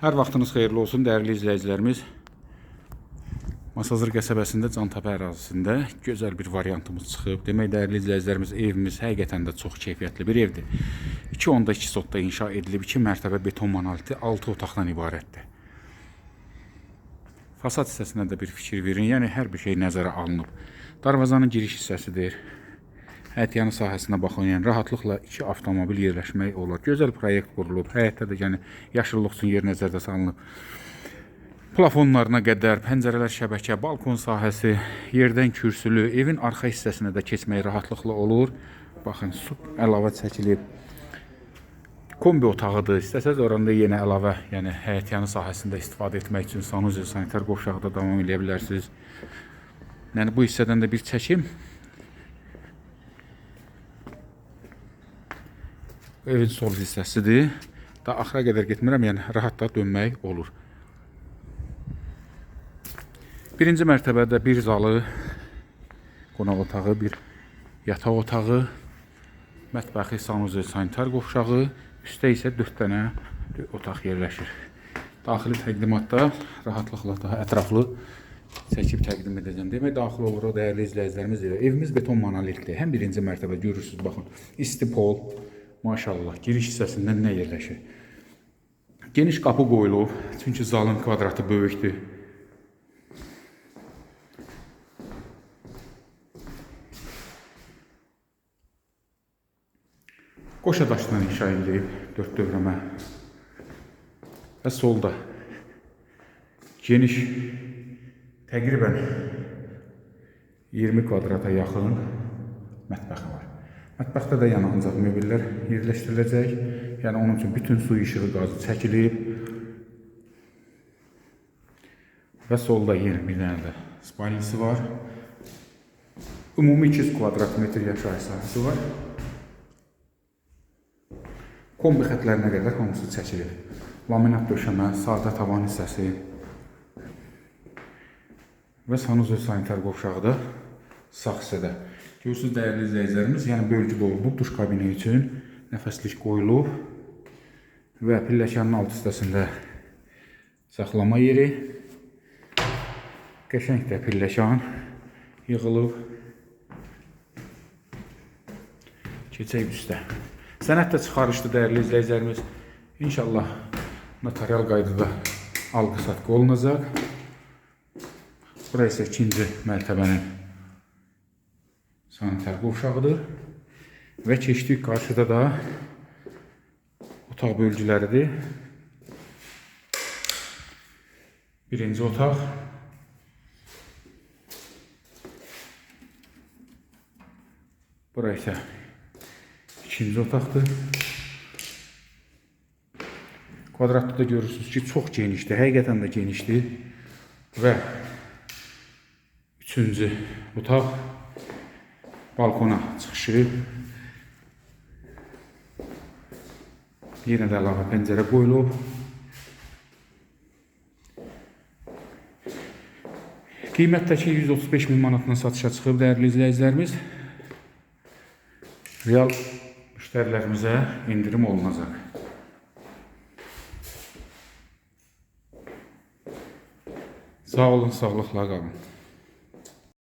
Hər vaxtınız xeyirli olsun, dəyərli izləyicilərimiz. Masazır qəsəbəsində Cantəpə ərazisində gözəl bir variantımız çıxıb. Demək, dəyərli izləyicilərimiz, evimiz həqiqətən də çox keyfiyyətli bir evdir. 2 onda 2 sotda inşa edilib, 2 mərtəbə beton monoliti, 6 otaqdan ibarətdir. Fasad hissəsinə də bir fikir verin. Yəni hər bir şey nəzərə alınıb. Darvazanın giriş hissəsidir. Həyətyanı sahəsinə baxın, yəni rahatlıqla iki avtomobil yerləşmək olar. Gözəl proyekt qurulub. Həyətdə də yəni yaşıllıq üçün yer nəzərdə salınıb. Plafonlarına qədər pəncərələr şəbəkə, balkon sahəsi, yerdən kürsülü, evin arxa hissəsinə də keçmək rahatlıqla olur. Baxın, su əlavə çəkilib. Kombi otağıdır. İstəsəz oranda yenə əlavə, yəni həyətyanı sahəsində istifadə etmək üçün sanuzel sanitar qovşağı da davam edə bilərsiniz. Yəni bu hissədən də bir çəkim. Evin sol hissəsidir. Da axıra qədər getmirəm, yəni rahat da dönmək olur. Birinci mərtəbədə bir zalı, qonaq otağı, bir yataq otağı, mətbəxi, sanuzel, sanitar qovşağı, üstə isə 4 dənə otaq yerləşir. Daxili təqdimatda rahatlıqla daha ətraflı çəkib təqdim edəcəm. Demək daxil oluruq dəyərli izləyicilərimiz. Evimiz beton monolitli. Həm birinci mərtəbə görürsüz, baxın. İsti pol, maşallah. Giriş hissəsində nə yerləşir? Geniş qapı qoyulub, çünki zalın kvadratı böyükdür. Qoşa daşdan inşa edilib, dörd dövrəmə. Və solda geniş təqribən 20 kvadrata yaxın mətbəxi var. Mətbəxdə də yəni ancaq möbellər yerləşdiriləcək. Yəni onun üçün bütün su işığı qazı çəkilib. Və solda yenə bir dənə də spalnisi var. Ümumi 200 kvadrat metr yaşayış sahəsi var. Kombi xətlərinə qədər hamısı çəkilib. Laminat döşəmə, sadə tavan hissəsi və sanuzel sanitar qovşağı da sağ hissədə. Görürsünüz dəyərli izləyicilərimiz, yəni bölgü dolunub duş kabini üçün nəfəslik qoyulub və pilləkənin alt hissəsində saxlama yeri. Qəşəng də pilləkən yığılıb. Keçək üstə. Sənət də çıxarışdı dəyərli izləyicilərimiz. İnşallah notarial qaydada alqı-satqı olunacaq. Bura isə ikinci mərtəbənin sanitar qovşağıdır. Və keçdik qarşıda da otaq bölgüləridir. Birinci otaq. Bura isə ikinci otaqdır. Kvadratda da görürsünüz ki, çox genişdir. Həqiqətən də genişdir. Və üçüncü otaq balkona çıxışı. Yenə də əlavə pəncərə qoyulub. Qiymətdəki 135 min manatla satışa çıxıb dəyərli izləyicilərimiz. Real müştərilərimizə indirim olunacaq. Sağ olun, sağlıqla qalın.